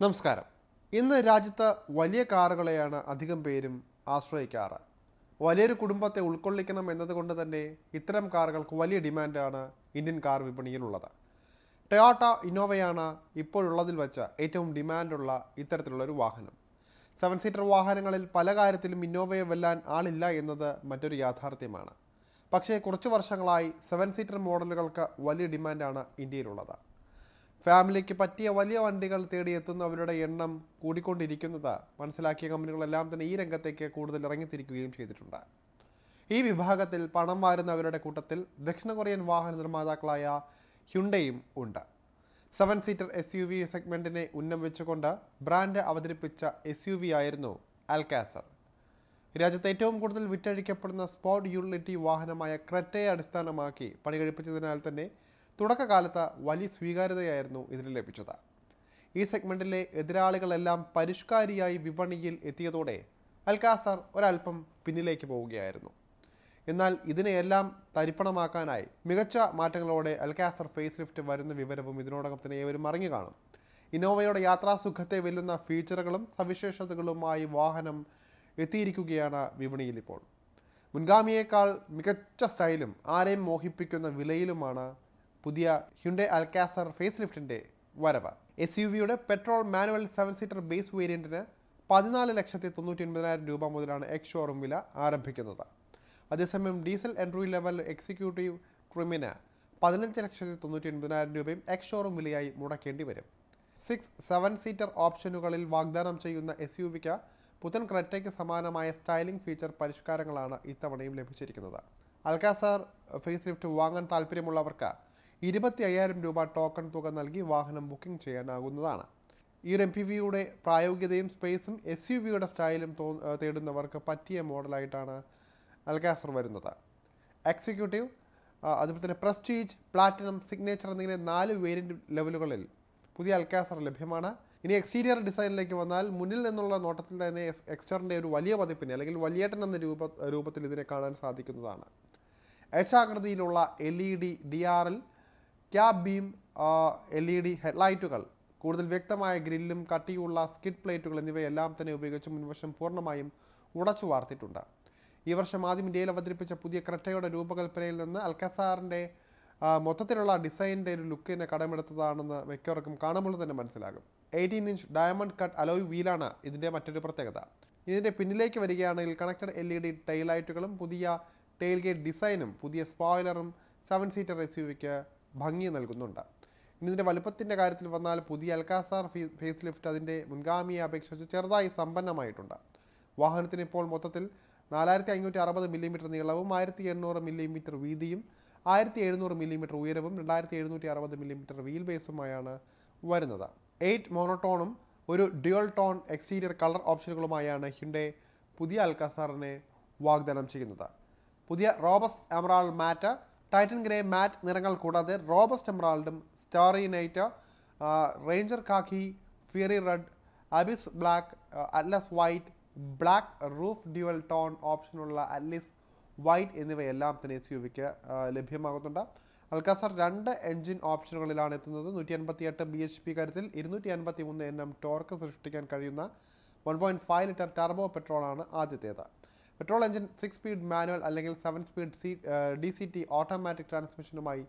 നമസ്കാരം. ഇന്ന് രാജ്യത്ത് വലിയ കാറുകളെയാണ് അധികം പേരും ആശ്രയിക്കാറ്. വലിയൊരു കുടുംബത്തെ ഉൾക്കൊള്ളിക്കണം എന്നതുകൊണ്ട് തന്നെ ഇത്തരം കാറുകൾക്ക് വലിയ ഡിമാൻഡാണ് ഇന്ത്യൻ കാർ വിപണിയിലുള്ളത്. ടൊയോട്ട ഇന്നോവയാണ് ഇപ്പോഴുള്ളതിൽ വെച്ച ഏറ്റവും ഡിമാൻഡുള്ള ഇത്തരത്തിലുള്ള ഒരു വാഹനം. സെവൻ സീറ്റർ വാഹനങ്ങളിൽ പല കാര്യത്തിലും ഇന്നോവയെ വെല്ലാൻ ആളില്ല എന്നത് മറ്റൊരു യാഥാർത്ഥ്യമാണ്. പക്ഷേ കുറച്ച് വർഷങ്ങളായി സെവൻ സീറ്റർ മോഡലുകൾക്ക് വലിയ ഡിമാൻഡാണ് ഇന്ത്യയിലുള്ളത്. ഫാമിലിക്ക് പറ്റിയ വലിയ വണ്ടികൾ തേടി എത്തുന്നവരുടെ എണ്ണം കൂടിക്കൊണ്ടിരിക്കുന്നത്. മനസ്സിലാക്കിയ കമ്പനികളെല്ലാം തന്നെ ഈ രംഗത്തേക്ക് കൂടുതൽ ഇറങ്ങിത്തിരിക്കുകയും ചെയ്തിട്ടുണ്ട്. ഈ വിഭാഗത്തിൽ പണം വാരുന്നവരുടെ കൂട്ടത്തിൽ ദക്ഷിണ കൊറിയൻ വാഹന നിർമ്മാതാക്കളായ ഹ്യുണ്ടയും ഉണ്ട്. Seven seater S U V സെഗ്മെന്റിനെ ഉന്നം വെച്ചുകൊണ്ട് ബ്രാൻഡ് അവതരിപ്പിച്ച എസ് യു വി ആയിരുന്നു അൽക്കാസർ രാജ്യത്ത് ഏറ്റവും കൂടുതൽ വിറ്റഴിക്കപ്പെടുന്ന സ്പോർട്ട് യൂട്ടിലിറ്റി വാഹനമായ ക്രെറ്റയെ അടിസ്ഥാനമാക്കി പണി കഴിപ്പിച്ചതിനാൽ തന്നെ തുടക്കകാലത്ത് വലിയ സ്വീകാര്യതയായിരുന്നു ഇതിന് ലഭിച്ചത്. ഈ സെഗ്മെന്റിലെ എതിരാളികളെല്ലാം പരിഷ്കാരിയായി വിപണിയിൽ എത്തിയതോടെ അൽകാസർ ഒരൽപ്പം പിന്നിലേക്ക് പോവുകയായിരുന്നു. എന്നാൽ ഇതിനെയെല്ലാം തരിപ്പണമാക്കാനായി മികച്ച മാറ്റങ്ങളോടെ അൽകാസർ ഫേസ് ലിഫ്റ്റ് വരുന്ന വിവരവും ഇതിനോടകം തന്നെ ഏവരും അറിഞ്ഞു കാണും. ഇന്നോവയുടെ യാത്രാസുഖത്തെ വെല്ലുന്ന ഫീച്ചറുകളും സവിശേഷതകളുമായി വാഹനം എത്തിയിരിക്കുകയാണ് വിപണിയിൽ ഇപ്പോൾ. മുൻഗാമിയേക്കാൾ മികച്ച സ്റ്റൈലും ആരെയും മോഹിപ്പിക്കുന്ന വിലയിലുമാണ് പുതിയ ഹ്യുണ്ടെ അൽക്കാസർ ഫേസ് ലിഫ്റ്റിന്റെ വരവ് എസ് യു വിയുടെ petrol manual seven seater base വേരിയന്റിന് പതിനാല് ലക്ഷത്തി തൊണ്ണൂറ്റി ഒൻപതിനായിരം രൂപ മുതലാണ് എക്സ് ഷോറൂം വില ആരംഭിക്കുന്നത്. അതേസമയം ഡീസൽ എൻട്രി ലെവൽ എക്സിക്യൂട്ടീവ് ട്രിമിന് പതിനഞ്ച് ലക്ഷത്തി തൊണ്ണൂറ്റി ഒൻപതിനായിരം രൂപയും എക്സ് ഷോറൂം വിലയായി മുടക്കേണ്ടി വരും. സിക്സ് സെവൻ സീറ്റർ ഓപ്ഷനുകളിൽ വാഗ്ദാനം ചെയ്യുന്ന എസ് യു വിക്ക് പുത്തൻ ക്രെറ്റയ്ക്ക് സമാനമായ സ്റ്റൈലിംഗ് ഫീച്ചർ പരിഷ്കാരങ്ങളാണ് ഇത്തവണയും ലഭിച്ചിരിക്കുന്നത്. അൽക്കാസാർ ഫേസ് ലിഫ്റ്റ് വാങ്ങാൻ താല്പര്യമുള്ളവർക്ക് ഇരുപത്തി അയ്യായിരം രൂപ ടോക്കൺ തുക നൽകി വാഹനം ബുക്കിംഗ് ചെയ്യാനാകുന്നതാണ്. ഈ എം പി വിയുടെ പ്രായോഗികതയും സ്പേസും എസ് യു വിയുടെ സ്റ്റൈലും തോ തേടുന്നവർക്ക് പറ്റിയ മോഡലായിട്ടാണ് അൽഗാസർ വരുന്നത്. എക്സിക്യൂട്ടീവ് അതുപോലെ തന്നെ പ്രസ്റ്റീജ് പ്ലാറ്റിനം സിഗ്നേച്ചർ എന്നിങ്ങനെ നാല് വേരിയന്റ് ലെവലുകളിൽ പുതിയ അൽക്കാസർ ലഭ്യമാണ്. ഇനി എക്സ്റ്റീരിയർ ഡിസൈനിലേക്ക് വന്നാൽ മുന്നിൽ നിന്നുള്ള നോട്ടത്തിൽ തന്നെ എക്സ്റ്ററിന്റെ ഒരു വലിയ പതിപ്പിനെ അല്ലെങ്കിൽ വലിയേട്ടൻ എന്ന രൂപ രൂപത്തിൽ ഇതിനെ കാണാൻ സാധിക്കുന്നതാണ്. എച്ച് ആകൃതിയിലുള്ള എൽ ഇ ഡി ഡി ആറിൽ quad beam L E D ഹെഡ്ലൈറ്റുകൾ കൂടുതൽ വ്യക്തമായ ഗ്രില്ലും കട്ടിയുള്ള സ്കിഡ് പ്ലേറ്റുകൾ എന്നിവയെല്ലാം തന്നെ ഉപയോഗിച്ച് മുൻവശം പൂർണമായും ഉടച്ചു വാർത്തിട്ടുണ്ട്. ഈ വർഷം ആദ്യം ഇന്ത്യയിൽ അവതരിപ്പിച്ച പുതിയ ക്രെറ്റയുടെ രൂപകൽപ്പനയിൽ നിന്ന് അൽക്കസാറിന്റെ മൊത്തത്തിലുള്ള ഡിസൈനിന്റെ ഒരു ലുക്കിനെ കടമെടുത്തതാണെന്ന് മിക്കവർക്കും കാണുമ്പോൾ തന്നെ മനസ്സിലാകും. Eighteen inch diamond cut alloy വീലാണ് ഇതിന്റെ മറ്റൊരു പ്രത്യേകത. ഇതിന്റെ പിന്നിലേക്ക് വരികയാണെങ്കിൽ കണക്റ്റഡ് എൽ ഇ ഡി ടൈലൈറ്റുകളും പുതിയ ടെയിൽ ഗേറ്റ് ഡിസൈനും പുതിയ സ്പോയിലറും സെവൻ സീറ്റർ എസ് യു വിക്ക് ഭംഗി നൽകുന്നുണ്ട്. ഇനി ഇതിന്റെ വലുപ്പത്തിന്റെ കാര്യത്തിൽ വന്നാൽ പുതിയ അൽക്കാസാർ ഫേസ് ലിഫ്റ്റ് അതിന്റെ മുൻഗാമിയെ അപേക്ഷിച്ച് ചെറുതായി സമ്പന്നമായിട്ടുണ്ട്. വാഹനത്തിന് ഇപ്പോൾ മൊത്തത്തിൽ നാലായിരത്തി അഞ്ഞൂറ്റി അറുപത് മില്ലിമീറ്റർ നീളവും ആയിരത്തി എണ്ണൂറ് മില്ലിമീറ്റർ വീതിയും ആയിരത്തി എഴുന്നൂറ് മില്ലിമീറ്റർ ഉയരവും രണ്ടായിരത്തി എഴുന്നൂറ്റി അറുപത് മില്ലിമീറ്റർ വീൽ ബേസുമായാണ് വരുന്നത്. എയ്റ്റ് മോണോട്ടോണും ഒരു ഡ്യുവൽ ടോൺ എക്സ്റ്റീരിയർ കളർ ഓപ്ഷനുകളുമായാണ് ഹിൻഡെ പുതിയ അൽക്കാസാറിനെ വാഗ്ദാനം ചെയ്യുന്നത്. പുതിയ robust emerald matte titan grey matte നിറങ്ങൾ കൂടാതെ robust എംറാൾഡും starry night ranger khaki fiery red abyss black atlas white black roof dual tone ഓപ്ഷനുള്ള atlas white എന്നിവയെല്ലാം തന്നെ എസ് യു വിക്ക് ലഭ്യമാകുന്നുണ്ട്. അൽക്കാസർ രണ്ട് എഞ്ചിൻ ഓപ്ഷനുകളിലാണ് എത്തുന്നത്. നൂറ്റി അൻപത്തി എട്ട് ബി എച്ച് പി കാര്യത്തിൽ ഇരുന്നൂറ്റി അൻപത്തി മൂന്ന് എൻ എം ടോർക്ക് സൃഷ്ടിക്കാൻ കഴിയുന്ന one point five litre turbo പെട്രോളാണ് ആദ്യത്തേത്. Petrol engine six speed manual അല്ലെങ്കിൽ seven speed D C T T automatic ട്രാൻസ്മിഷനുമായി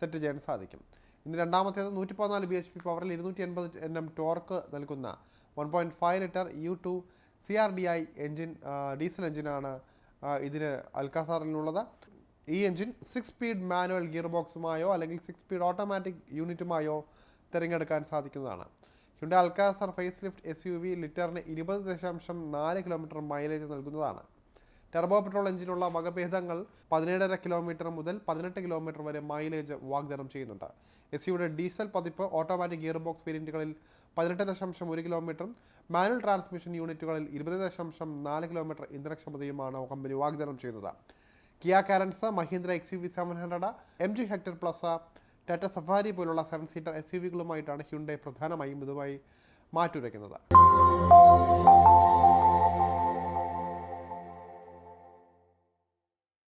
സെറ്റ് ചെയ്യാൻ സാധിക്കും. ഇനി രണ്ടാമത്തേത് നൂറ്റി പതിനാല് ബി എച്ച് പി പവറിൽ ഇരുന്നൂറ്റി എൺപത് എൻ എം ടോർക്ക് നൽകുന്ന one point five litre U two C R D I engine diesel എഞ്ചിനാണ് ഇതിന് അൽക്കാസാറിനുള്ളത് ഈ engine six speed manual gear ബോക്സുമായോ അല്ലെങ്കിൽ സിക്സ് സ്പീഡ് ഓട്ടോമാറ്റിക് യൂണിറ്റുമായോ തിരഞ്ഞെടുക്കാൻ സാധിക്കുന്നതാണ്. Hyundai Alcazar facelift S U V ലിറ്ററിന് ഇരുപത് ദശാംശം നാല് കിലോമീറ്റർ മൈലേജ് നൽകുന്നതാണ്. ടെർബോ പെട്രോൾ എഞ്ചിനുള്ള വകഭേദങ്ങൾ പതിനേഴര കിലോമീറ്റർ മുതൽ പതിനെട്ട് കിലോമീറ്റർ വരെ മൈലേജ് വാഗ്ദാനം ചെയ്യുന്നുണ്ട്. എസ് യുടെ ഡീസൽ പതിപ്പ് ഓട്ടോമാറ്റിക് ഗിയർ ബോക്സ് വേരിയന്റുകളിൽ പതിനെട്ട് ദശാംശം ഒരു കിലോമീറ്ററും മാനുവൽ ട്രാൻസ്മിഷൻ യൂണിറ്റുകളിൽ ഇരുപത് ദശാംശം നാല് കിലോമീറ്റർ ഇന്ധനക്ഷമതയുമാണ് കമ്പനി വാഗ്ദാനം ചെയ്യുന്നത്. Kia Carens Mahindra X U V seven hundred M G Hector plus Tata Safari പോലുള്ള സെവൻ സീറ്റർ എസ് യു വികളുമായിട്ടാണ് ഹ്യുണ്ടൈ പ്രധാനമായും ഇതുമായി മാറ്റുരയ്ക്കുന്നത്.